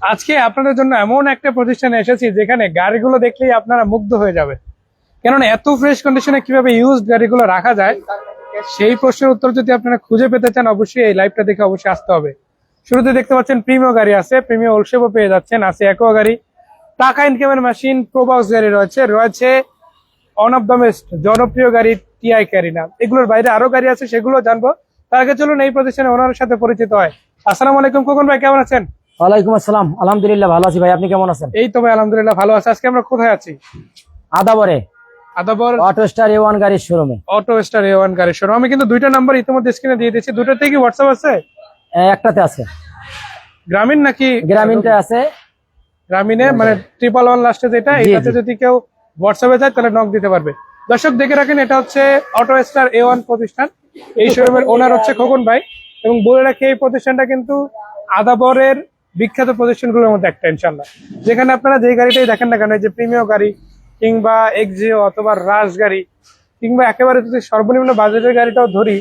আজকে আপনাদের জন্য এমন একটা প্রতিষ্ঠানে এসেছি যেখানে গাড়িগুলো দেখলেই আপনারা মুগ্ধ হয়ে যাবে কেননা এত ফ্রেশ কন্ডিশনে কীভাবে ইউজড গাড়িগুলো রাখা যায়, সেই প্রশ্নের উত্তর যদি আপনারা খুঁজে পেতে চান, অবশ্যই এই লাইভটা দেখে অবশ্যই আসতে হবে। শুরুতে দেখতে পাচ্ছেন প্রিমিয় গাড়ি আছে প্রিমিয় ওলসেপও পেয়ে যাচ্ছেন, আছে একোয়া গাড়ি। টাকা ইনকামের মেশিন প্রোবাক্স গাড়ি রয়েছে রয়েছে অন অফ দ্য বেস্ট জনপ্রিয় গাড়ি টিআই ক্যারিনা এগুলোর বাইরে আরও গাড়ি আছে, সেগুলো জানব। তার আগে চলুন এই প্রতিষ্ঠানে ওনার সাথে পরিচিত হয়। আসসালামু আলাইকুম, খোকন ভাই, কেমন আছেন? ওয়ালাইকুম আসসালাম। আলহামদুলিল্লাহ ভালো আছি ভাই আপনি কেমন আছেন? এই তো ভাই আলহামদুলিল্লাহ ভালো আছে। আজকে আমরা কোথায় আছি? আদাবরে। Adabor auto star A one গাড়ির শোরুমে অটো স্টার এ ওয়ান গাড়ি শোরুম আমি কিন্তু দুইটা নাম্বার ইতিমধ্যে স্ক্রিনে দিয়ে দিয়েছি। দুটোতে কি হোয়াটসঅ্যাপ আছে? একটাতে আছে। গ্রামীণ নাকি? গ্রামীণটা আছে। গ্রামীণে মানে ট্রিপল ওয়ান লাস্টে যেটা এটাতে যদি কেউ হোয়াটসঅ্যাপে যায় তাহলে নক দিতে পারবে। দর্শক দেখে রাখেন এটা হচ্ছে অটো স্টার এ ওয়ান প্রতিষ্ঠান। এই শোরুমের ওনার হচ্ছে খোকন ভাই। এবং বলে রাখি এই প্রতিষ্ঠানটা কিন্তু আদাবরের বিখ্যাত প্রতিষ্ঠানগুলোর মধ্যে একটা ইনশাল্লাহ যেখানে আপনারা যে গাড়িটাই দেখেন না কেন এই যে প্রিমিয় গাড়ি কিংবা এক্সিও অথবা রাশ গাড়ি কিংবা একেবারে যদি সর্বনিম্ন বাজেটের গাড়িটাও ধরি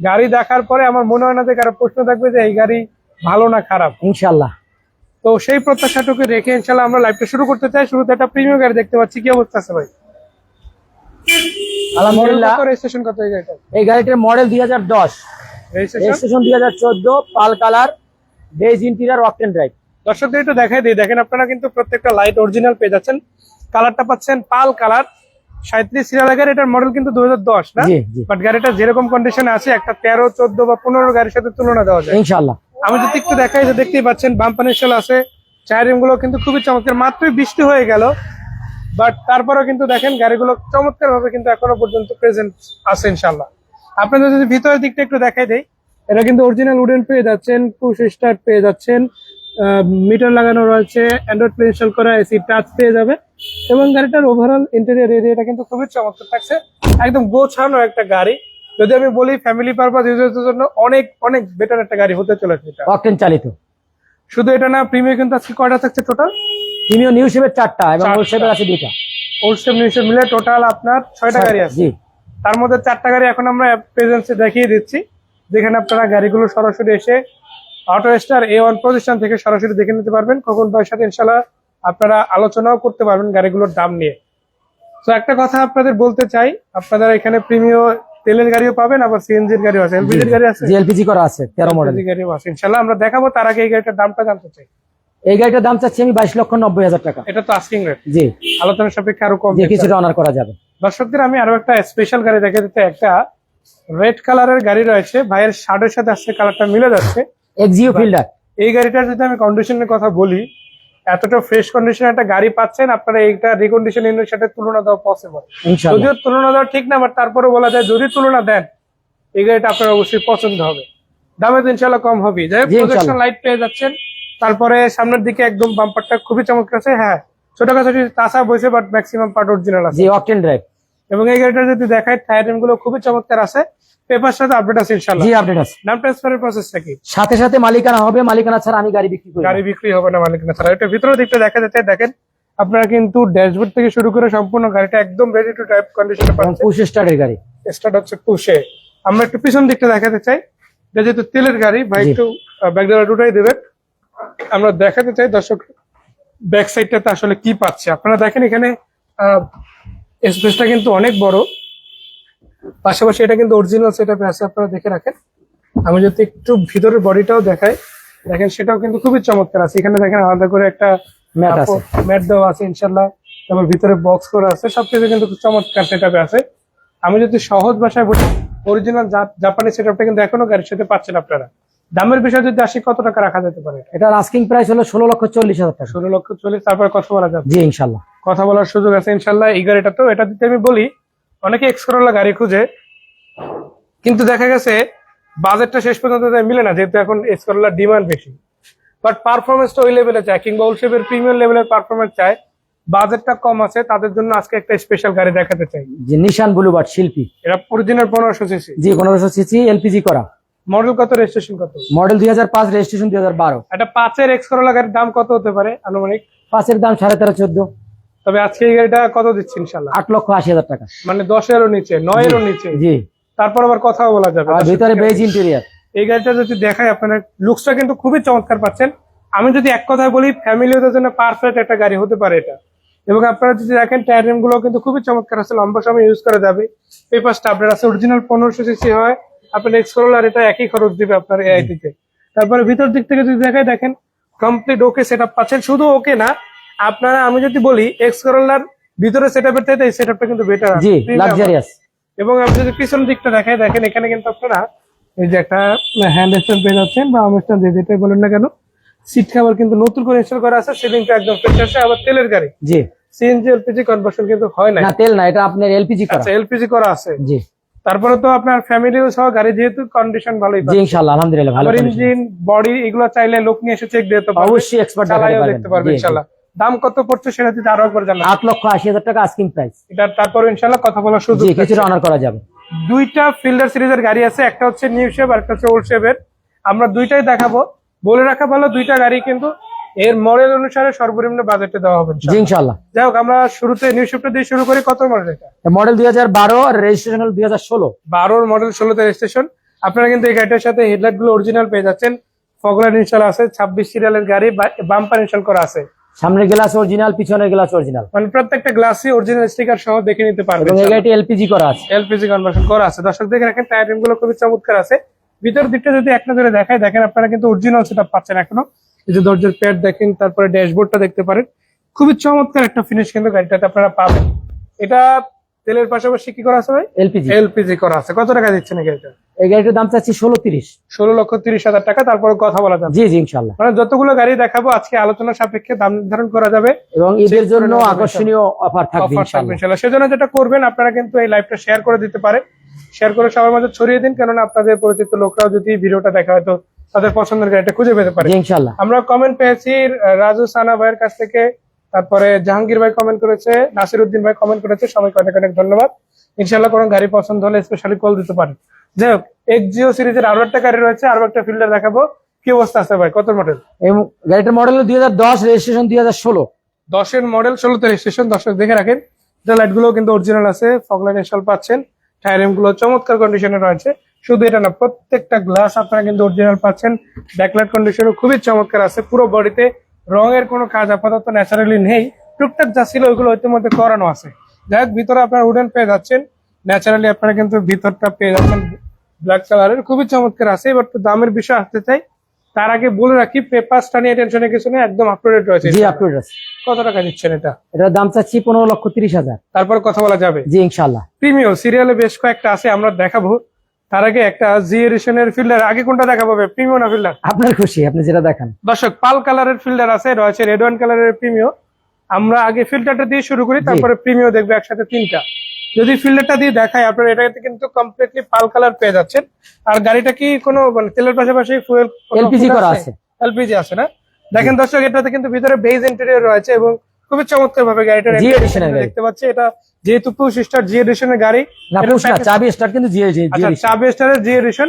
গাড়ি দেখার পরে আমার মনে হয় না যে কারও প্রশ্ন থাকবে যে এই গাড়ি ভালো না খারাপ। ইনশাল্লাহ তো সেই প্রত্যাশাটুকু রেখে ইনশাল্লাহ আমরা লাইভটা শুরু করতে চাই। শুরুতে একটা প্রিমিয়াম গাড়ি দেখতে পাচ্ছি। কি অবস্থা আছে ভাই? আলহামদুলিল্লাহ। রেজিস্ট্রেশন কত? এই গাড়িটা এই গাড়িটার মডেল দুই হাজার দশ। রেজিস্ট্রেশন দুই হাজার চোদ্দ পাল colour beige interior octane drive. দর্শকদের একটু দেখাই দিই। দেখেন আপনারা কিন্তু প্রত্যেকটা লাইট অরিজিনাল পেয়ে যাচ্ছেন। কালারটা পাচ্ছেন পাল কালার সাঁত্রিশ সিরিয়াল গাড়ি এটার মডেল কিন্তু দু দশ না? বাট গাড়িটা যেরকম কন্ডিশনে আছে একটা তেরো চোদ্দ বা পনেরো গাড়ির সাথে তুলনা দেওয়া যায়। ইনশাল্লাহ আমি যদি একটু দেখাই যে দেখতেই পাচ্ছেন বাম্পানের সেল আছে। চায়ারিংগুলো কিন্তু খুবই চমৎকার। মাত্রই বৃষ্টি হয়ে গেল। বাট তারপরেও কিন্তু দেখেন গাড়িগুলো চমৎকার ভাবে কিন্তু এখনও পর্যন্ত প্রেজেন্ট আছে ইনশাল্লাহ আপনাদের যদি ভিতরের দিকটা একটু দেখাই দেই এটা কিন্তু অরিজিনাল উডেন পেয়ে যাচ্ছেন পুশ স্টার্ট পেয়ে যাচ্ছেন। মিটার লাগানো রয়েছে অ্যান্ড্রয়েড প্লে ইনস্টল করা এসি টাচ পেয়ে যাবে। এবং গাড়িটার ওভারঅল ইন্টেরিয়র এরিয়াটা কিন্তু খুবই চমৎকার থাকছে। একদম গোছানো একটা গাড়ি। যদি আমি বলি ফ্যামিলি পারপাস ইউজের জন্য অনেক অনেক বেটার একটা গাড়ি হতে চলেছে এটা। অকটেন চালিত। শুধু এটা না প্রিমিয়াম কিন্তু আজকে কয়টা থাকছে টোটাল প্রিমিয় নিউ শেপের চারটা এবং। ওল্ড শেপের আছে দুইটা। ওল্ড স্টেপ নিউ স্টেপ মিলে টোটাল আপনার ছয়টা গাড়ি আছে। জি। তার মধ্যে চারটা গাড়ি এখন আমরা প্রেজেন্সে দেখিয়ে দিচ্ছি। যেখানে আপনারা গাড়িগুলো সরাসরি এসে অটো স্টার এ ওয়ান প্রতিষ্ঠান থেকে সরাসরি দেখে নিতে পারবেন। কখন ভাইয়ের সাথে ইনশাল্লাহ আপনারা আলোচনাও করতে পারবেন গাড়িগুলোর দাম নিয়ে। তো একটা কথা আপনাদের বলতে চাই আপনারা এখানে প্রিমিয় তেলের গাড়িও পাবেন আবার সিএনজির গাড়িও আছে। এলপিজির গাড়ি আছে? এলপিজি করা আছে তেরো মডেল। LPG গাড়িও আছে। ইনশাল্লাহ আমরা দেখাবো তার আগে এই গাড়িটার দামটা জানতে চাই। এই গাড়িটার দাম চাচ্ছি আমি বাইশ লক্ষ নব্বই হাজার টাকা। এটা তো আস্কিং রেট জি। আলোচনার সাপেক্ষে আরও কম কিছুটা অনার করা যাবে। দর্শকদের আমি আরও একটা স্পেশাল গাড়ি দেখে দিতে একটা রেড কালারের গাড়ি রয়েছে। ভাইয়ের শার্টের সাথে আসছে কালারটা মিলে যাচ্ছে। এক্সিও ফিল্ডার এই গাড়িটার যদি আমি কন্ডিশনের কথা বলি এতটা ফ্রেশ কন্ডিশনে একটা গাড়ি পাচ্ছেন আপনারা এইটা রিকন্ডিশন ইউনিটের সাথে তুলনা দেওয়া পসিবল যদিও তুলনা দেওয়া ঠিক না বাট তারপরে বলা যায় যদি তুলনা দেন এই গাড়িটা আপনার অবশ্যই পছন্দ হবে। দামে তো ইনশাল্লাহ কম হবে। যাই হোক প্রজেকশন লাইট পেয়ে যাচ্ছেন। তারপরে সামনের দিকে একদম বাম্পারটা খুবই চমৎকার আছে। হ্যাঁ ছোটখাটো তাসা বসে বাট ম্যাক্সিমাম পার্ট অরিজিনাল আছে। জি অকটেন ড্রাইভ এবং এই গাড়িটা যদি দেখায় টায়ার রিমগুলো খুবই চমৎকার আছে। পেপার সাথে আপডেট আছে ইনশাল্লাহ জি আপডেট আছে। নাম ট্রান্সফারের প্রসেসটা কি? সাথে সাথে মালিকানা হবে মালিকানা ছাড়া আমি গাড়ি বিক্রি করি গাড়ি বিক্রি হবে না মালিকানা ছাড়া। এটা ভিতরে দিকটা দেখা যাচ্ছে দেখেন আপনারা কিন্তু ড্যাশবোর্ড থেকে শুরু করে সম্পূর্ণ গাড়িটা একদম রেডি টু ড্রাইভ কন্ডিশনে পাচ্ছেন। পুশ স্টার্টের গাড়ি। স্টার্ট হচ্ছে পুষে আমরা একটু পিছন দিকটা দেখাতে চাই। এটা যেহেতু তেলের গাড়ি ভাই। একটু ব্যাকডালা দুটাই দেবেন। আমরা দেখাতে চাই দর্শক ব্যাক সাইডটাতে আসলে কি পাচ্ছে। আপনারা দেখেন এখানে স্পেসটা কিন্তু অনেক বড়। পাশাপাশি এটা কিন্তু অরিজিনাল সেটআপে আছে আপনারা দেখে রাখেন। আমি যদি একটু ভিতরের বডিটাও দেখাই দেখেন সেটাও কিন্তু খুবই চমৎকার আছে। এখানে দেখেন আলাদা করে একটা ম্যাট আছে। ম্যাট দেওয়া আছে ইনশাল্লাহ তারপর ভিতরে বক্স করা আছে। সবকিছু কিন্তু খুব চমৎকার সেটআপে আছে। আমি যদি সহজ ভাষায় বলি অরিজিনাল জাপানি সেটআপটা কিন্তু এখনও গাড়ির সাথে পাচ্ছেন আপনারা। দামের বিষয় যদি আসি কত টাকা রাখা যেতে পারে? এটার আস্কিং প্রাইস হলো ষোলো লক্ষ চল্লিশ হাজার টাকা। ষোলো লক্ষ চল্লিশ তারপরে কথা বলা যাবে। জি ইনশাল্লাহ। কথা বলার সুযোগ আছে ইনশাল্লাহ। এই গাড়িটা তো এটা যদি আমি বলি অনেকে এক্সকরোলা গাড়ি খুঁজে কিন্তু দেখা গেছে বাজেটটা শেষ পর্যন্ত মিলে না যেহেতু এখন এক্সকরোলার ডিমান্ড বেশি। বাট পারফরমেন্সটা ওই লেভেলে চায় কিংবা ওলশেপের প্রিমিয়াম লেভেলের পারফরমেন্স চায়। বাজেটটা কম আছে তাদের জন্য আজকে একটা স্পেশাল গাড়ি দেখাতে চাই। যে নিশান ব্লুবার্ড শিল্পী। এটা অরিজিনাল পনেরোশো সিসি জি পনেরোশো সিসি এলপিজি করা। মডেল কত রেজিস্ট্রেশন কত? মডেল দুই হাজার পাঁচ রেজিস্ট্রেশন দুই হাজার বারো। একটা পাঁচের এক্সকরোলা গাড়ির দাম কত হতে পারে আনুমানিক? পাঁচের দাম সাড়ে তেরো চোদ্দ। তবে আজকে এই গাড়িটা কত দিচ্ছে ইনশাল্লাহ আট লক্ষ আশি হাজার টাকা। মানে দশেরও নিচে নয়েরও নিচে। জি। তারপর আবার কথাও বলা যাবে। আর ভিতরে বেজ ইন্টেরিয়ার এই গাড়িটা যদি দেখায় আপনার লুকসটা কিন্তু খুবই চমৎকার পাচ্ছেন। আমি যদি এক কথায় বলি ফ্যামিলিদের জন্য পারফেক্ট একটা গাড়ি হতে পারে এটা। এবং আপনারা যদি দেখেন টায়ারগুলো কিন্তু খুবই চমৎকার আছে লম্বা সময় ইউজ করা যাবে। পেপার স্টাফের আছে অরিজিনাল পনেরোশো সিসি হয়। আপনার এক্স আর এটা একই খরচ দিবে আপনার এআই থেকে তারপরে ভিতর দিক থেকে যদি দেখায় দেখেন কমপ্লিট ওকে সেট পাচ্ছেন। শুধু ওকে না আপনারা আমি যদি বলি এক্স করোলার ভিতরে সেট আপের চাইতে এই সেট আপটা কিন্তু বেটার জি লাক্সারিয়াস এবং আপনি যদি পিছন দিকটা দেখায় দেখেন এখানে কিন্তু আপনারা এই যে একটা হ্যান্ড স্ট্যান্ড পেয়ে যাচ্ছেন বা আর্ম স্ট্যান্ড যেটাই বলেন না কেন সিট কভার কিন্তু নতুন করে ইনস্টল করা আছে সিলিংটা একদম ফ্রেশ আছে আবার তেলের গাড়ি। জি। সিএনজি এলপিজি কনভার্সন কিন্তু হয় না না তেল না এটা আপনার এলপিজি করা। আচ্ছা এলপিজি করা আছে। জি। তারপরে তো আপনার ফ্যামিলি সহ গাড়ি যেহেতু কন্ডিশন ভালোই জি ইনশাআল্লাহ আলহামদুলিল্লাহ ভালো ইঞ্জিন বডি এগুলো চাইলে লোক নিয়ে এসে চেক দিতে পারবে অবশ্যই এক্সপার্ট চালাইও দেখতে পারবে ইনশাল্লাহ দাম কত পড়ছে সেটা যদি আরও একবার জানাব আট লক্ষ আশি হাজার টাকা আস্কিং প্রাইস এটা তারপরে ইনশাল্লাহ কথা বলার সুযোগ জি। কিছুটা অনার করা যাবে। দুইটা ফিল্ডার সিরিজের গাড়ি আছে একটা হচ্ছে নিউ শেপ আর একটা হচ্ছে ওল্ড শেপের আমরা দুইটাই দেখাবো। বলে রাখা ভালো দুইটা গাড়ি কিন্তু এর মডেল অনুসারে সর্বনিম্ন বাজেটে দেওয়া হবে ইনশাআল্লাহ। যাই হোক আমরা শুরুতে নিউ শেপটা দিয়ে শুরু করি। কত মডেল এটা? মডেল দুই হাজার বারো আর রেজিস্ট্রেশন হল দুই হাজার ষোলো। বারোর মডেল ষোলোতে রেজিস্ট্রেশন আপনারা কিন্তু এই গাড়িটার সাথে হেডলাইটগুলো অরিজিনাল পেয়ে যাচ্ছেন। ফগলাইট ইনস্টল আছে ছাব্বিশ সিরিয়ালের গাড়ি বাম্পার ইনস্টল করা আছে। সামনের গ্লাস অরিজিনাল পিছনের গ্লাস অরিজিনাল মানে প্রত্যেকটা গ্লাসই অরিজিনাল স্টিকার সহ দেখে নিতে পারবেন এবং এই গাড়িটি এলপিজি করা আছে। এলপিজি কনভার্সন করা আছে। দর্শক দেখে রাখেন টায়ার রিমগুলো খুবই চমৎকার আছে। ভিতর দিকটা যদি এক নজরে দেখায় দেখেন আপনারা কিন্তু অরিজিনাল সেটা পাচ্ছেন এখনও। এই যে দরজার প্যাড দেখেন তারপরে ড্যাশবোর্ডটা দেখতে পারেন। খুবই চমৎকার একটা ফিনিশ কিন্তু গাড়িটাতে আপনারা পাবেন। এটা তেলের পাশাপাশি কি করা আছে ভাই? এলপিজি। এলপিজি করা আছে। কত টাকা দিচ্ছেন এই গাড়িটা? এই গাড়িটার দাম চাচ্ছি ষোলো তিরিশ। ষোলো লক্ষ তিরিশ হাজার টাকা তারপরে কথা বলা যাবে। জি জি ইনশাআল্লাহ। মানে যতগুলো গাড়ি দেখাবো আজকে আলোচনা সাপেক্ষে দাম নির্ধারণ করা যাবে। এবং ঈদের জন্য আকর্ষণীয় অফার থাকবে ইনশাআল্লাহ। ইনশাল্লাহ সেজন্য যেটা করবেন আপনারা কিন্তু এই লাইভটা শেয়ার করে দিতে পারে শেয়ার করে সবার মাঝে ছড়িয়ে দিন কেননা আপনাদের পরিচিত লোকরাও যদি ভিডিওটা দেখা হয়তো তাদের পছন্দের গাড়িটা খুঁজে পেতে পারে। জি ইনশাআল্লাহ। আমরা কমেন্ট পেয়েছি রাজু সানা ভাইয়ের কাছ থেকে। তারপরে জাহাঙ্গীর ভাই কমেন্ট করেছে নাসির উদ্দিন ভাই কমেন্ট করেছে সবাইকে অনেক অনেক ধন্যবাদ। ইনশাল্লাহ কোনো গাড়ি পছন্দ হলে স্পেশালি কল দিতে পারেন। যাই হোক এক্সিও সিরিজের আরও একটা গাড়ি রয়েছে আরও একটা ফিল্ডার দেখাবো। কি অবস্থা আছে ভাই? কত মডেল এবং গাড়িটার মডেল দুই হাজার দশ রেজিস্ট্রেশন দুই হাজার ষোলো। দশের মডেল ষোলোতে রেজিস্ট্রেশন দর্শক দেখে রাখেন। লাইটগুলো কিন্তু অরিজিনাল আছে ফগলাইট ইনস্টল পাচ্ছেন। টায়ারিংগুলো চমৎকার কন্ডিশনে রয়েছে। শুধু এটা না প্রত্যেকটা গ্লাস আপনারা কিন্তু অরিজিনাল পাচ্ছেন। ব্যাকলাইট কন্ডিশনও খুবই চমৎকার আছে পুরো বডিতে রঙের কোনো কাজ আপাতত ন্যাচারালি নেই। টুকটাক যা ছিল ওইগুলো ইতিমধ্যে করানো আছে। যাই হোক ভিতরে আপনারা উডেন পেয়ে যাচ্ছেন। ন্যাচারালি আপনারা কিন্তু ভিতরটা পেয়ে যাচ্ছেন। ব্ল্যাক কালারের খুবই চমৎকার আছে এবার তো দামের বিষয় আসতে চাই। তার আগে বলে রাখি পেপারসটা নিয়ে টেনশনের কিছু নেই একদম আপ টু ডেট রয়েছে। জি আপটু আছে। কত টাকা দিচ্ছেন এটা? এটার দাম চাচ্ছি পনেরো লক্ষ তিরিশ হাজার। তারপর কথা বলা যাবে। জি ইনশাআল্লাহ। প্রিমিয় সিরিয়ালে বেশ কয়েকটা আছে আমরা দেখাবো। তার আগে একটা জি এডিশনের ফিল্ডার আগে কোনটা দেখাবো প্রিমিয় না ফিল্ডার আপনার খুশি আপনি যেটা দেখান। দর্শক পাল কালারের ফিল্ডার আছে রয়েছে রেড ওয়ান কালারের প্রিমিয় আমরা আগে ফিল্টারটা দিয়ে শুরু করি তারপরে প্রিমিয় দেখবে একসাথে তিনটা। যদি ফিল্টারটা দিয়ে দেখায় আপনার এটাতে কিন্তু কমপ্লিটলি পাল কালার পেয়ে যাচ্ছেন। আর গাড়িটা কি কোনো মানে তেলের পাশাপাশি ফুয়েল এলপিজি করা আছে? এলপিজি আছে না? দেখেন দর্শক এটাতে কিন্তু ভিতরে বেজ ইন্টেরিয়র রয়েছে এবং খুবই চমৎকার ভাবে গাড়িটা edition এর গাড়ি। দেখতে পাচ্ছি। এটা যেহেতু পুশ স্টার জি এডিশনের গাড়ি না পুষ না চাবি স্টার্ট কিন্তু জিয়ে জিয়ে আচ্ছা চাবি স্টারের জি এডিশন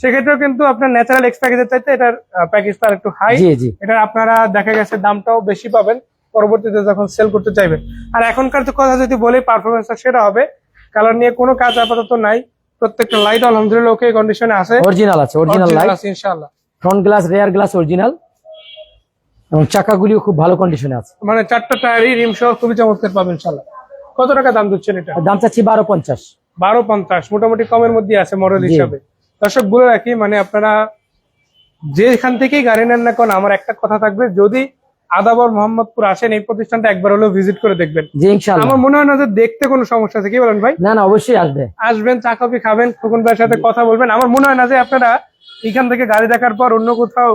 সেক্ষেত্রেও কিন্তু আপনার ন্যাচারাল এক্স প্যাকেজের চাইতে এটার প্যাকেজটা একটু হাই জি জি এটার আপনারা দেখা গেছে দামটাও বেশি পাবেন। পরবর্তীতে যখন সেল করতে চাইবেন। আর এখনকার তো কথা যদি বলি পারফরমেন্সটা সেটা হবে। কালার নিয়ে কোনো কাজ আপাতত নাই। প্রত্যেকটা লাইট আলহামদুলিল্লাহ ওকে কন্ডিশনে আছে। অরিজিনাল আছে অরিজিনাল লাইট ইনশাআল্লাহ। Front glass rear glass original এবং চাকাগুলিও খুব ভালো কন্ডিশনে আছে। মানে চারটা টায়ারই রিম সহ খুবই চমৎকার পাবেন ইনশাআল্লাহ। কত টাকা দাম দিচ্ছেন এটা? দাম চাচ্ছি বারো পঞ্চাশ। বারো পঞ্চাশ মোটামুটি কমের মধ্যে আছে মডেল। হিসাবে। দর্শক বলে রাখি মানে আপনারা যেখান থেকেই গাড়ি নেন না কেন আমার একটা কথা থাকবে যদি আদাবর মোহাম্মদপুর আসেন এই প্রতিষ্ঠানটা একবার হলেও ভিজিট করে দেখবেন। আমার মনে হয় না যে দেখতে কোনো সমস্যা আছে কি বলেন ভাই? না না অবশ্যই আসবে। আসবেন চা কফি খাবেন খোকন ভাইয়ের সাথে কথা বলবেন। আমার মনে হয় না যে আপনারা এখান থেকে গাড়ি দেখার পর অন্য কোথাও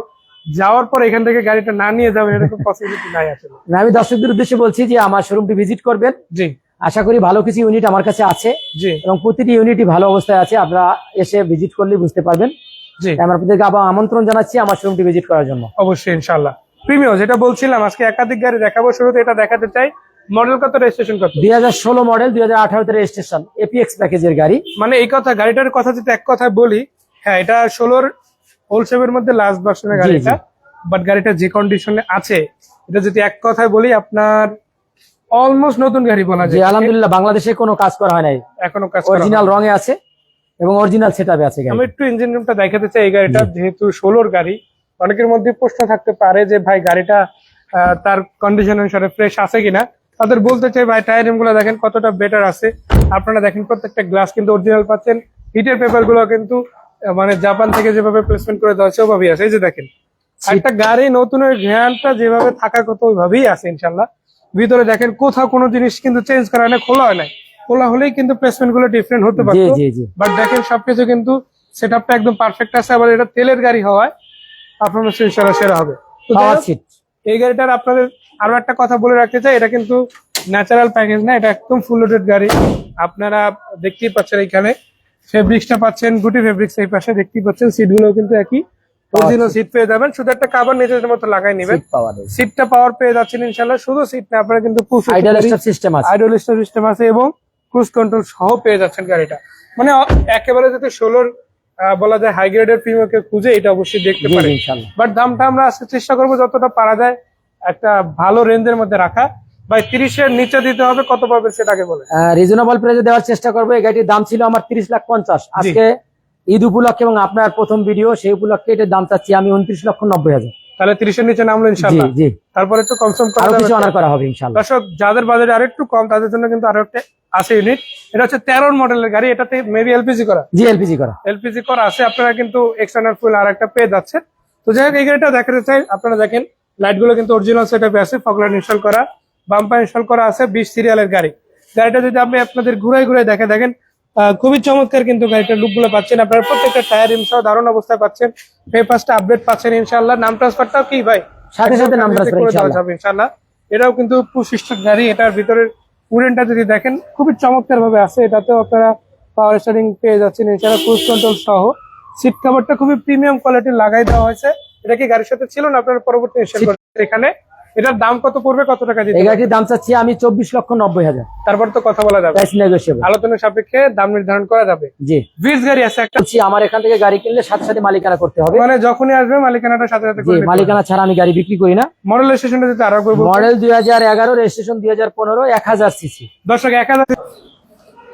যাওয়ার পর এখান থেকে গাড়িটা না নিয়ে যাবেন এরকম পসিবিলিটি নাই আসলে। না, আমি দর্শকদের উদ্দেশ্যে বলছি যে আমার শোরুমটি ভিজিট করবেন। জি। আশা করি ভালো কিছু ইউনিট আমার কাছে আছে জি। এবং প্রতিটি ইউনিটই ভালো অবস্থায় আছে আপনারা এসে ভিজিট করলে বুঝতে পারবেন। জি। আমরা আপনাদেরকে আবার আমন্ত্রণ জানাচ্ছি আমার শোরুমটি ভিজিট করার জন্য। অবশ্যই ইনশাল্লাহ প্রিমিয় যেটা বলছিলাম আজকে একাধিক গাড়ি দেখাবো শুরুতে এটা দেখাতে চাই। মডেল কত রেজিস্ট্রেশন কত? দুই হাজার ষোলো মডেল দুই হাজার আঠারোতে রেজিস্ট্রেশন এপিএক্স প্যাকেজের গাড়ি। মানে এই কথা গাড়িটার কথা যদি এক কথায় বলি হ্যাঁ এটা ষোলোর হোলসেপের মধ্যে লাস্ট ভার্সনের গাড়িটা বাট গাড়িটা যে কন্ডিশনে আছে এটা যদি এক কথায় বলি আপনার অলমোস্ট নতুন গাড়ি বলা যায়। আলহামদুলিল্লাহ বাংলাদেশে কোনো কাজ করা হয় নাই। এখনও কাজ অরিজিনাল রঙে আছে এবং অরিজিনাল সেট আছে। আমি একটু ইঞ্জিন রুমটা দেখাতে চাই এই গাড়িটা যেহেতু ষোলোর গাড়ি অনেকের মধ্যে প্রশ্ন থাকতে পারে যে ভাই গাড়িটা তার কন্ডিশন অনুসারে ফ্রেশ আছে কিনা? তাদের বলতে চাই ভাই টায়ারিংগুলো দেখেন কতটা বেটার আছে। আপনারা দেখেন প্রত্যেকটা গ্লাস কিন্তু অরিজিনাল পাচ্ছেন হিটের পেপারগুলো কিন্তু মানে জাপান থেকে যেভাবে প্লেসমেন্ট করে দেওয়া হচ্ছে ওভাবেই আছে এই যে দেখেন একটা গাড়ি নতুনের ঘ্যানটা যেভাবে থাকার কথা ওইভাবেই আছে ইনশাল্লাহ। ভিতরে দেখেন কোথাও কোনো জিনিস কিন্তু চেঞ্জ করা হয় না খোলা হয় নাই। খোলা হলেই কিন্তু প্লেসমেন্টগুলো ডিফারেন্ট হতে পারতো। জি বাট দেখেন সবকিছু কিন্তু সেট আপটা একদম পারফেক্ট আছে। আবার এটা তেলের গাড়ি হওয়ায় পারফরমেন্স ইনশাল্লাহ সেরা হবে। এই গাড়িটার আপনাদের আরও একটা কথা বলে রাখতে চাই। এটা কিন্তু ন্যাচারাল প্যাকেজ না এটা একদম ফুল লোডেড গাড়ি। আপনারা দেখতেই পাচ্ছেন এখানে। ফেব্রিক্সটা পাচ্ছেন গুটি ফেব্রিক্স এই পাশে দেখতেই পাচ্ছেন সিটগুলো কিন্তু একই। অরিজিনাল সিট পেয়ে যাবেন শুধু একটা কাবার নিজেদের মতো লাগাই নেবেন। সিটটা পাওয়ার পেয়ে যাচ্ছেন ইনশাল্লাহ শুধু সিট না আপনারা কিন্তু সিস্টেম আছে। আইডল সিস্টেম আছে এবং ক্রুজ কন্ট্রোল সহ পেয়ে যাচ্ছেন গাড়িটা। মানে একেবারে যদি ষোলোর বলা যায় হাই গ্রেডের প্রিমিয়ামকে খুঁজে এটা অবশ্যই দেখতে পারেন ইনশাআল্লাহ। বাট দামটা আমরা আজকে চেষ্টা করব যতটা পারা যায় একটা ভালো রেঞ্জের মধ্যে রাখা। ভাই তিরিশের নিচে দিতে হবে কত পাবেন সেটাকে বলে রিজনেবল প্রাইসে দেওয়ার চেষ্টা করব। এই গাড়িটির দাম ছিল আমার তিরিশ লাখ পঞ্চাশ। আজকে ঈদ উপলক্ষে এবং আপনার প্রথম ভিডিও সেই উপলক্ষে এটার দাম চাচ্ছি আমি উনত্রিশ লক্ষ নব্বই হাজার। তাহলে তিরিশের নিচে নামলো জি ইনশাল্লাহ। জি তারপরে একটু কনসার্ন করা যাবে কিছু অনার করা হবে ইনশাল্লাহ। দর্শক যাদের বাজারে আরও একটু কম তাদের জন্য কিন্তু আরও একটা আছে ইউনিট এটা হচ্ছে তেরোর মডেলের গাড়ি এটাতে মেবি এলপিজি করা। জি এলপিজি করা। এলপিজি করা আছে আপনারা কিন্তু এক্সটার্নাল ফুল আর একটা পেয়ে যাচ্ছেন। তো যাই হোক এই গাড়িটা দেখাতে চাই আপনারা দেখেন লাইটগুলো কিন্তু অরিজিনাল সেট আছে ফগলাইট ইনস্টল করা। বাম্পার ইনস্টল করা আছে বিশ সিরিয়ালের গাড়ি। গাড়িটা যদি আপনি আপনাদের ঘুরাই ঘুরাই দেখে দেখেন খুবই চমৎকার কিন্তু গাড়িটার লুকগুলো পাচ্ছেন। আপনারা প্রত্যেকটা টায়ার ইনসহ দারুণ অবস্থায় পাচ্ছেন। পেপারসটা আপডেট পাচ্ছেন ইনশাল্লাহ নাম ট্রান্সফারটাও কি ভাই? সাথে সাথে নাম ট্রান্সফার ইনশাল্লাহ এটাও কিন্তু পুশিস্টের গাড়ি। এটার ভিতরের উডেনটা যদি দেখেন খুবই চমৎকার ভাবে আছে। এটাতেও আপনারা পাওয়ার স্টারিং পেয়ে যাচ্ছেন এছাড়া ক্রুজ কন্ট্রোল সহ। সিট কভারটা খুবই প্রিমিয়াম কোয়ালিটির লাগাই দেওয়া হয়েছে। এটা কি গাড়ির সাথে ছিল না? আপনারা পরবর্তী এখানে। এটার দাম কত পড়বে? কত টাকা দিতে এই গাড়িটির দাম চাচ্ছি আমি চব্বিশ লক্ষ নব্বই হাজার। তারপর তো কথা বলা যাবে। আলোচনার সাপেক্ষে দাম নির্ধারণ করা যাবে। জি। ভিড় গাড়ি আছে একটা। আমার এখান থেকে গাড়ি কিনলে সাথে সাথে মালিকানা করতে হবে। মানে যখনই আসবে মালিকানাটা সাথে সাথে মালিকানা ছাড়া আমি গাড়ি বিক্রি করি না। মডেল স্টেশনটা যদি আরও করব মডেল দুই হাজার এগারো রেজিস্ট্রেশন দুই হাজার পনেরো এক হাজার সিসি দর্শক এক হাজার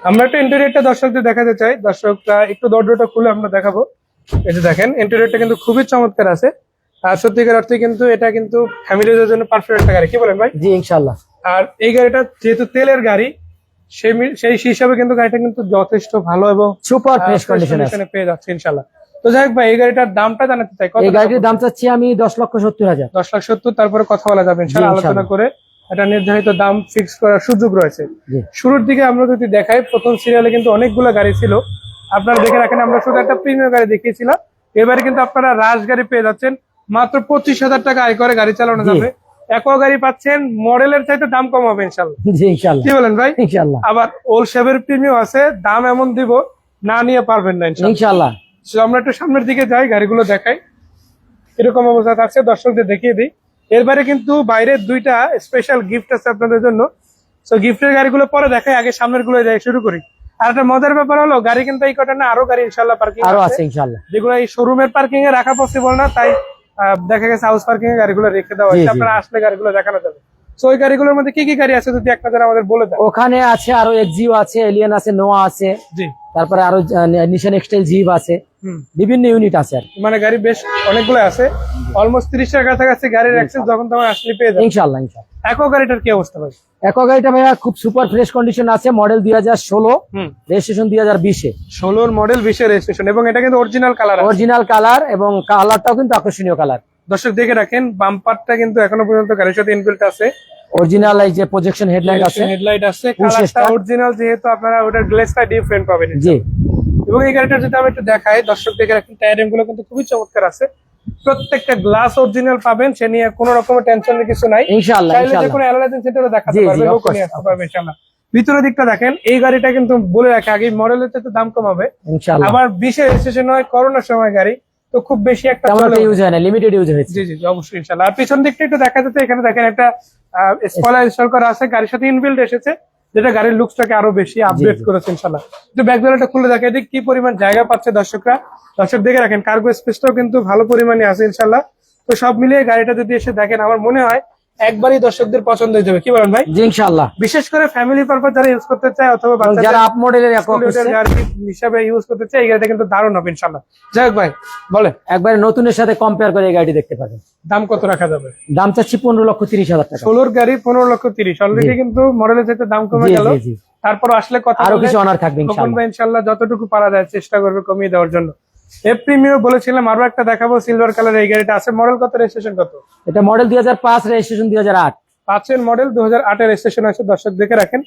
আমরা একটা ইন্টেরিয়রটা দর্শকদের দেখাতে চাই। দর্শকরা একটু দরজাটা খুলে আমরা দেখাবো। এই যে দেখেন ইন্টেরিয়রটা কিন্তু খুবই চমৎকার আছে। সত্যিকার অর্থে কিন্তু এটা কিন্তু ফ্যামিলিদের জন্য পারফেক্ট একটা গাড়ি। কি বলেন ভাই? জি ইনশাল্লাহ আর এই গাড়িটা যেহেতু তেলের গাড়ি সেই সেই হিসাবে কিন্তু গাড়িটা কিন্তু যথেষ্ট ভালো এবং সুপার ফ্রেশ কন্ডিশন পেয়ে যাচ্ছে ইনশাল্লাহ তো যাই হোক ভাই এই গাড়িটার দামটা জানাতে চাই। এই গাড়িটির দাম চাচ্ছি আমি দশ লক্ষ সত্তর হাজার। দশ লাখ সত্তর তারপরে কথা বলা যাবে। ইনশাল্লাহ আলোচনা করে একটা নির্ধারিত দাম ফিক্স করার সুযোগ রয়েছে। শুরুর দিকে আমরা যদি দেখাই প্রথম সিরিয়ালে কিন্তু অনেকগুলো গাড়ি ছিল। আপনারা দেখে রাখেন আমরা শুধু একটা প্রিমিয়াম গাড়ি দেখিয়েছিলাম। এবারে কিন্তু আপনারা রাশ গাড়ি পেয়ে যাচ্ছেন। মাত্র পঁচিশ হাজার টাকা আয় করে গাড়ি চালানো যাবে। একো গাড়ি পাচ্ছেন মডেলের চাইতে দাম কম হবে ইনশাল্লাহ। কি বলেন ভাই? ইনশাল্লাহ। আবার ওল শেভের প্রিমিয়াম আছে দাম এমন দিব না নিয়ে পারবেন না ইনশাল্লাহ। আমরা একটু সামনের দিকে যাই গাড়িগুলো দেখাই। এরকম অবস্থা থাকছে দর্শকদের দেখিয়ে দিই। এরবারে কিন্তু বাইরের দুইটা স্পেশাল গিফট আছে আপনাদের জন্য। তো গিফটের গাড়িগুলো পরে দেখাই আগে সামনেরগুলো যাই শুরু করি। আর একটা মজার ব্যাপার হলো গাড়ি কিন্তু এই কটা না আরও গাড়ি ইনশাল্লাহ পার্কিং আরও আছে। ইনশাল্লাহ। যেগুলো এই শোরুমের পার্কিং এ রাখা পসিবল না তাই দেখা গেছে হাউস পার্কিং এ গাড়িগুলো রেখে দেওয়া হয়েছে। আপনারা আসলে গাড়িগুলো দেখানো যাবে তো ওই গাড়িগুলোর মধ্যে কি কি গাড়ি আছে যদি এক নজরে আমাদের বলে দেন? ওখানে আছে আরও এক্সিও আছে এলিয়ান আছে নোয়া আছে। জি। তারপরে আরও নিশান এক্সটাইল জিপ আছে। বিভিন্ন ইউনিট আছে আর মানে গাড়ি বেশ অনেকগুলো আছে। অলমোস্ট তিরিশ টাকার কাছাকাছি গাড়ির অ্যাক্সেস যখন তোমার আসলে পেয়ে যাবে ইনশাল্লাহ ইনশাল্লাহ একো গাড়িটার কি অবস্থা ভাই? একো গাড়িটা ভাইয়া খুব সুপার ফ্রেশ কন্ডিশন আছে মডেল দুই হাজার ষোলো রেজিস্ট্রেশন দুই হাজার বিশে। ষোলোর মডেল বিশের রেজিস্ট্রেশন এবং এটা কিন্তু অরিজিনাল কালার অরিজিনাল কালার এবং কালারটাও কিন্তু আকর্ষণীয় কালার দর্শক দেখে রাখেন বাম্পারটা কিন্তু এখনও পর্যন্ত গাড়ির সাথে ইনবিল্ট আছে। অরিজিনাল এই যে প্রজেকশন হেডলাইট আছে হেডলাইট আছে কালারটা অরিজিনাল যেহেতু আপনারা ওটার গ্লেসটা ডিফারেন্ট পাবেন জি। এবং এই গাড়িটা যদি আমি একটু দেখাই দর্শক দেখে রাখেন টায়ারিংগুলো কিন্তু খুবই চমৎকার আছে। প্রত্যেকটা গ্লাস অরিজিনাল পাবেন সে নিয়ে কোনো রকমের টেনশনের কিছু নাই। যে ইনশাল্লাহ কোনো অ্যানালাইসিস সেন্টারে দেখাতে জি, জি, পারবে লোক নিয়ে আসতে পারবে ইনশাআল্লাহ। ভিতরের দিকটা দেখেন এই গাড়িটা কিন্তু বলে রাখে আগে মডেলের চাইতে দাম কম হবে। ইনশাল্লাহ আবার বিশে রেজিস্ট্রেশন হয় করোনার সময় গাড়ি তো খুব বেশি একটা তেমন ইউজ হয় না লিমিটেড ইউজ হয়েছে। জি জি অবশ্যই ইনশাআল্লাহ। আর পিছন দিকটা একটু দেখা যাচ্ছে এখানে দেখেন একটা স্পয়লার ইনস্টল করা আছে গাড়ির সাথে ইনবিল্ড এসেছে যেটা গাড়ির লুকসটাকে আরও বেশি আপডেট। করেছে ইনশাআল্লাহ। একটু ব্যাক ডোরটা খুলে দেখে এদিকে কি পরিমাণ জায়গা পাচ্ছে দর্শকরা। দর্শক দেখে রাখেন কার্গো স্পেসটাও কিন্তু ভালো পরিমাণে আছে ইনশাআল্লাহ। তো সব মিলিয়ে গাড়িটা যদি এসে দেখেন আমার মনে হয় একবারই দর্শকদের পছন্দ হয়ে যাবে। কি বলেন ভাই? জি ইনশাল্লাহ বিশেষ করে ফ্যামিলি পারপাস যারা ইউজ করতে চায় অথবা যারা আপ মডেলের গাড়ি হিসাবে ইউজ করতে চায় এই গাড়িটা কিন্তু দারুণ হবে ইনশাল্লাহ যাই হোক ভাই বলেন। একবারে নতুনের সাথে কম্পেয়ার করে এই গাড়িটি দেখতে পাবেন। দাম কত রাখা যাবে? দাম চাচ্ছি পনেরো লক্ষ তিরিশ হাজার টাকা। ষোলোর গাড়ি পনেরো লক্ষ তিরিশ। অলরেডি কিন্তু মডেলের চাইতে দাম কমে গেল। তারপর আসলে কথা আরও কিছু অনার থাকবে ইনশাল্লাহ যতটুকু পারা যায় চেষ্টা করবে কমিয়ে দেওয়ার জন্য। এপ্রিমিও বলেছিলাম আরও একটা দেখাবো সিলভার কালার এই গাড়িটা আছে। মডেল কত রেজিস্ট্রেশন কত? এটা মডেল দুই হাজার পাঁচ রেজিস্ট্রেশন দুই হাজার আট। পাঁচের মডেল দু হাজার আটের রেজিস্ট্রেশন আছে দর্শক দেখে রাখেন।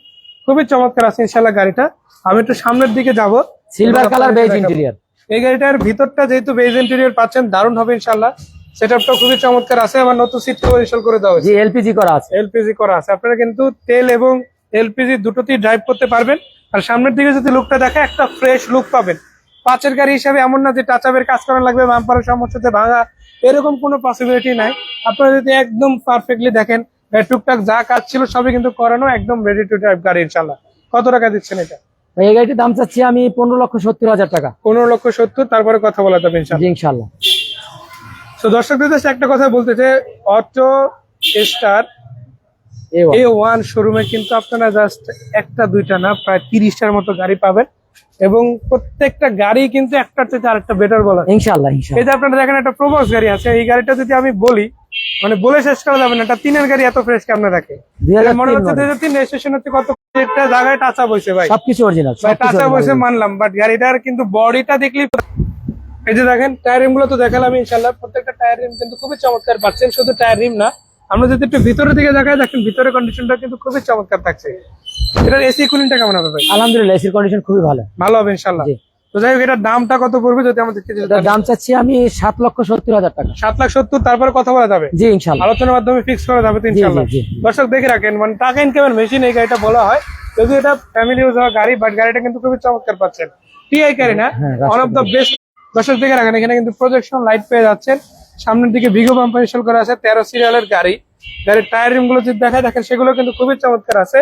খুবই চমৎকার আছে ইনশাল্লাহ গাড়িটা। আমি একটু সামনের দিকে যাব। Silver colour base. ইন্টেরিয়ার এই গাড়িটার ভিতরটা যেহেতু বেজ ইন্টেরিয়র পাচ্ছেন দারুণ হবে ইনশাল্লাহ সেটআপটা খুবই চমৎকার আছে আমার নতুন সিট কভার ইনস্টল করে দেওয়া হয়েছে। এলপিজি করা আছে। এলপিজি করা আছে। আপনারা কিন্তু তেল এবং এলপিজি দুটোতেই ড্রাইভ করতে পারবেন। আর সামনের দিকে যদি লুকটা দেখে একটা ফ্রেশ লুক পাবেন। পাঁচের গাড়ি হিসাবে এমন না যে টাচ আপের কাজ করা লাগবে বাম্পারের সমস্যাতে ভাঙা এরকম কোনো পসিবিলিটি নাই। আপনারা যদি একদম পারফেক্টলি দেখেন টুকটাক যা কাজ ছিল সবই কিন্তু করানো একদম রেডি টু ড্রাইভ গাড়ি ইনশাল্লাহ কত টাকা দিচ্ছেন এটা? এই গাড়িটির দাম চাচ্ছি আমি পনেরো লক্ষ সত্তর হাজার টাকা। পনেরো লক্ষ সত্তর তারপরে কথা বলা যাবে ইনশাল্লাহ তো দর্শকদের কাছে একটা কথা বলতে চাই অটো স্টার এ ওয়ান শোরুমে কিন্তু আপনারা জাস্ট একটা দুইটা না প্রায় তিরিশটার মতো গাড়ি পাবেন। এবং প্রত্যেকটা গাড়ি কিন্তু একটার থেকে আরেকটা বেটার বলা। ইনশাল্লাহ এই যে আপনারা দেখেন একটা প্রবস গাড়ি আছে এই গাড়িটা যদি আমি বলি মানে বলে শেষ করা যাবে না এটা তিনের গাড়ি এত ফ্রেশ কেমনে রাখে মনে তিন হচ্ছে দুই হাজার তিন রেজিস্ট্রেশন হচ্ছে কত একটা জায়গায় টাচা বসে ভাই। সবকিছু অরিজিনাল টাচা বসে মানলাম বাট গাড়িটার কিন্তু বডিটা দেখলি এই যে দেখেন টায়ার রিমগুলো তো দেখালাম ইনশাল্লাহ প্রত্যেকটা টায়ার রিম কিন্তু খুবই চমৎকার পাচ্ছেন শুধু টায়ার রিম না আমরা যদি একটু ভিতরের দিকে দেখাই দেখেন ভিতরের কন্ডিশনটা কিন্তু খুবই চমৎকার থাকছে। এটার এসি কুলিংটা কেমন হবে ভাই? আলহামদুলিল্লাহ এসির কন্ডিশন খুবই ভালো। ভালো হবে ইনশাল্লাহ তো যাই হোক এটার দামটা কত পড়বে যদি আমাদেরকে এটার দাম চাচ্ছি আমি সাত লক্ষ সত্তর হাজার টাকা। সাত লাখ সত্তর তারপরে কথা বলা যাবে। জি ইনশাল্লাহ আলোচনার মাধ্যমে ফিক্স করা যাবে তো ইনশাল্লাহ দর্শক দেখে রাখেন মানে টাকা ইনকামের মেশিন এই গাড়িটা বলা হয়। যদি এটা ফ্যামিলি ইউজ হওয়া গাড়ি বাট গাড়িটা কিন্তু খুবই চমৎকার পাচ্ছেন। টিআই গাড়ি না? ওয়ান অফ দ্য বেস্ট দর্শক দেখে রাখেন এখানে কিন্তু প্রজেকশন লাইট পেয়ে যাচ্ছেন। সামনের দিকে ভিগো বাম্পার ইনস্টল করা আছে তেরো সিরিয়ালের গাড়ি। গাড়ির টায়ার রিমগুলো যদি দেখা দেখেন সেগুলো কিন্তু খুবই চমৎকার আছে।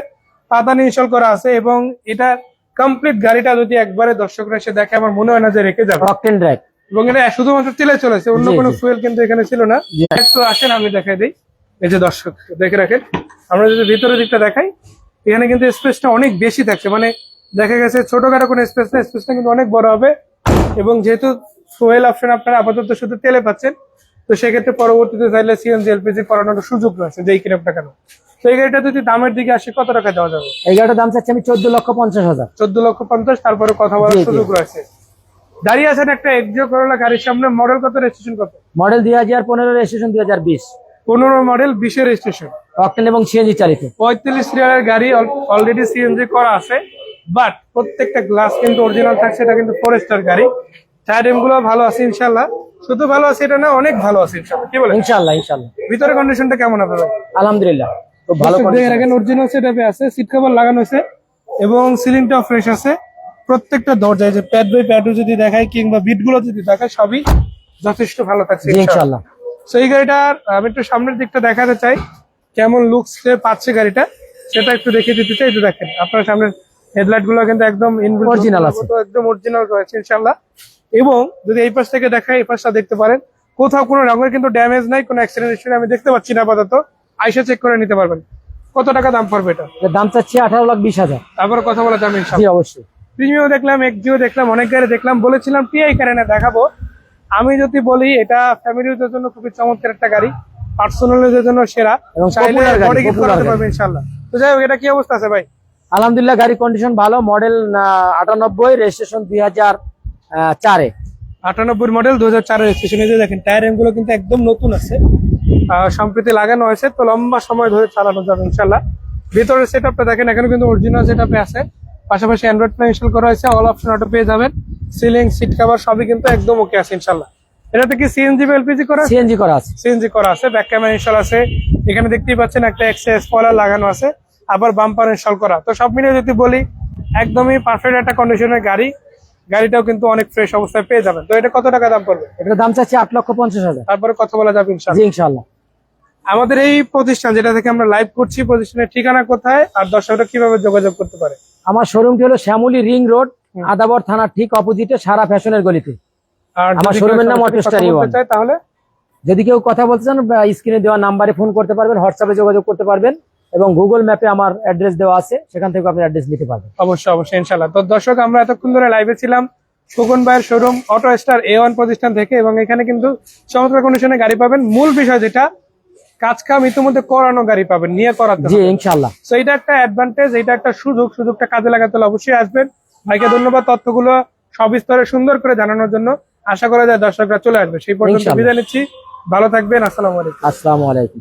পাতানি ইনস্টল করা আছে এবং এটা কমপ্লিট গাড়িটা যদি একবারে দর্শকরা এসে দেখে আমার মনে হয় না যে রেখে যাবে। ড্রাইভ এবং এটা শুধুমাত্র তেলে চলেছে অন্য কোনো। ফুয়েল কিন্তু এখানে ছিল না। একটু আসেন আমি দেখাই দিই। এই যে দর্শক দেখে রাখেন। আমরা যদি ভিতরের দিকটা দেখাই এখানে কিন্তু স্পেসটা অনেক বেশি থাকছে। মানে দেখা গেছে ছোটখাটো কোনো স্পেস না স্পেসটা কিন্তু অনেক বড় হবে। এবং যেহেতু ফুয়েল অপশন আপনারা আপাতত শুধু তেলে পাচ্ছেন তো সেক্ষেত্রে পরবর্তীতে চাইলে সিএনজি এলপিজি করানোর সুযোগ রয়েছে যেই কিনে না কেন? তো এই গাড়িটা যদি দামের দিকে আসে কত টাকা দেওয়া যাবে? এই গাড়িটার দাম চাচ্ছি আমি চোদ্দ লক্ষ পঞ্চাশ হাজার। চোদ্দ লক্ষ পঞ্চাশ তারপরে কথা বলার। সুযোগ রয়েছে। দাঁড়িয়ে আছেন একটা এক্সিও করোলা গাড়ির সামনে মডেল কত রেজিস্ট্রেশন কত মডেল দুই হাজার পনেরো রেজিস্ট্রেশন দুই হাজার বিশ। পনেরো মডেল বিশের এবং সিএনজি চালিত। পঁয়ত্রিশ সিরিয়ালের গাড়ি অলরেডি সিএনজি করা আছে বাট প্রত্যেকটা গ্লাস কিন্তু অরিজিনাল থাকছে এটা কিন্তু ফরেস্টার গাড়ি। টায়ারগুলো ভালো আছে ইনশাল্লাহ শুধু ভালো আছে এটা না অনেক ভালো আছে ইনশাল্লাহ কি বলে ইনশাল্লাহ ইনশাল্লাহ ভিতরে কন্ডিশনটা কেমন হবে আলহামদুলিল্লাহ খুব ভালো অরিজিনাল সেটআপে আছে সিট কভার লাগানো আছে এবং সিলিংটাও ফ্রেশ আছে। প্রত্যেকটা দরজায় যে প্যাড বাই প্যাডও যদি দেখায় কিংবা বিটগুলো যদি দেখায় সবই যথেষ্ট ভালো থাকছে ইনশাল্লাহ এই গাড়িটার আমি একটু সামনের দিকটা দেখাতে চাই কেমন লুকস পাচ্ছে গাড়িটা সেটা একটু দেখে দিতে চাই দেখেন আপনার সামনের হেডলাইটগুলো কিন্তু একদম আছে। তো একদম অরিজিনাল রয়েছে ইনশাল্লাহ এবং যদি এই পাশ থেকে দেখাই এই পাশটা দেখতে পারেন কোথাও কোনো রঙের কিন্তু ড্যামেজ নাই কোনো অ্যাক্সিডেন্ট আমি দেখতে পাচ্ছি না আপাতত। আইসা চেক করে নিতে পারবেন। কত টাকা দাম পড়বে এটা? দাম চাচ্ছি আঠারো লাখ বিশ হাজার। তারপরে কথা বলা যাবে অবশ্যই। প্রিমিয়াম দেখলাম এক্সিও দেখলাম অনেক গাড়ি দেখলাম বলেছিলাম টিআই কারেন্টে দেখাবো। আমি যদি বলি এটা ফ্যামিলি ইউজের জন্য খুবই চমৎকার একটা গাড়ি পার্সোনাল ইউজের জন্য সেরা। এবং চাইলে বডি পারবে ইনশাআল্লাহ তো যাই হোক এটা কি অবস্থা আছে ভাই? আলহামদুলিল্লাহ গাড়ি কন্ডিশন ভালো মডেল আটানব্বই রেজিস্ট্রেশন দুই হাজার চারে। আটানব্বই মডেল দু হাজার চারের স্টেশনে যে দেখেন টায়ারগুলো কিন্তু একদম নতুন আছে। সম্প্রতি লাগানো হয়েছে তো লম্বা সময় ধরে চালানো যাবে ইনশাল্লাহ ভিতরের সেট আপটা দেখেন এখানে কিন্তু অরিজিনাল সেট আপে আছে। পাশাপাশি অ্যান্ড্রয়েড প্লে ইনস্টল করা হয়েছে অল অপশন অটো পেয়ে যাবেন। সিলিং সিট কভার সবই কিন্তু একদম ওকে আছে ইনশাল্লাহ এটাতে কি সিএনজি বা এলপিজি করা সিএনজি করা আছে। সিএনজি করা আছে ব্যাক ক্যামেরা ইনস্টল আছে। এখানে দেখতেই পাচ্ছেন একটা এক্সএস স্পয়লার লাগানো আছে আবার বাম্পার ইনস্টল করা। তো সব মিলিয়ে যদি বলি একদমই পারফেক্ট একটা কন্ডিশনের গাড়ি। গাড়িটাও কিন্তু অনেক ফ্রেশ অবস্থায় পেয়ে যাবেন। তো এটা কত টাকা দাম পড়বে? এটার দাম চাচ্ছি আট লক্ষ পঞ্চাশ হাজার। তারপরে কথা বলা যাবে ইনশাল্লাহ আমাদের এই প্রতিষ্ঠান যেটা থেকে আমরা লাইভ করছি প্রতিষ্ঠানের ঠিকানা কোথায় আর দর্শকরা কীভাবে যোগাযোগ করতে পারে? আমার শোরুমটি হলো শ্যামলী রিং রোড আদাবর থানার ঠিক অপোজিটে সারা ফ্যাশনের গলিতে। আর আমার কেউ নাম সরাসরি Auto কথা Star বলতে E1 চায় তাহলে? যদি কেউ কথা বলতে চান স্ক্রিনে দেওয়া নাম্বারে ফোন করতে পারবেন হোয়াটসঅ্যাপে যোগাযোগ করতে পারবেন। এবং গুগল ম্যাপে আমার অ্যাড্রেস দেওয়া আছে সেখান থেকে আপনি অ্যাড্রেস নিতে পারবেন। অবশ্যই অবশ্যই ইনশাল্লাহ তো দর্শক আমরা এতক্ষণ ধরে লাইভে ছিলাম। খোকন ভাইয়ের showroom auto star A one প্রতিষ্ঠান থেকে এবং এখানে কিন্তু চমৎকার কন্ডিশনে গাড়ি পাবেন। মূল বিষয় যেটা কাজ কাম ইতিমধ্যে করানো গাড়ি পাবেন নিয়ে করাতে জি এটা একটা অ্যাডভান্টেজ এটা একটা সুযোগ সুযোগটা কাজে লাগাতে হলে অবশ্যই আসবেন। ভাইকে ধন্যবাদ তথ্যগুলো সবিস্তরে সুন্দর করে জানানোর জন্য। আশা করা যায় দর্শকরা চলে আসবে। সেই পর্যন্ত ইনশাআল্লাহ। বিদায় নিচ্ছি। ভালো থাকবেন আসসালামু আলাইকুম। আসসালামু আলাইকুম।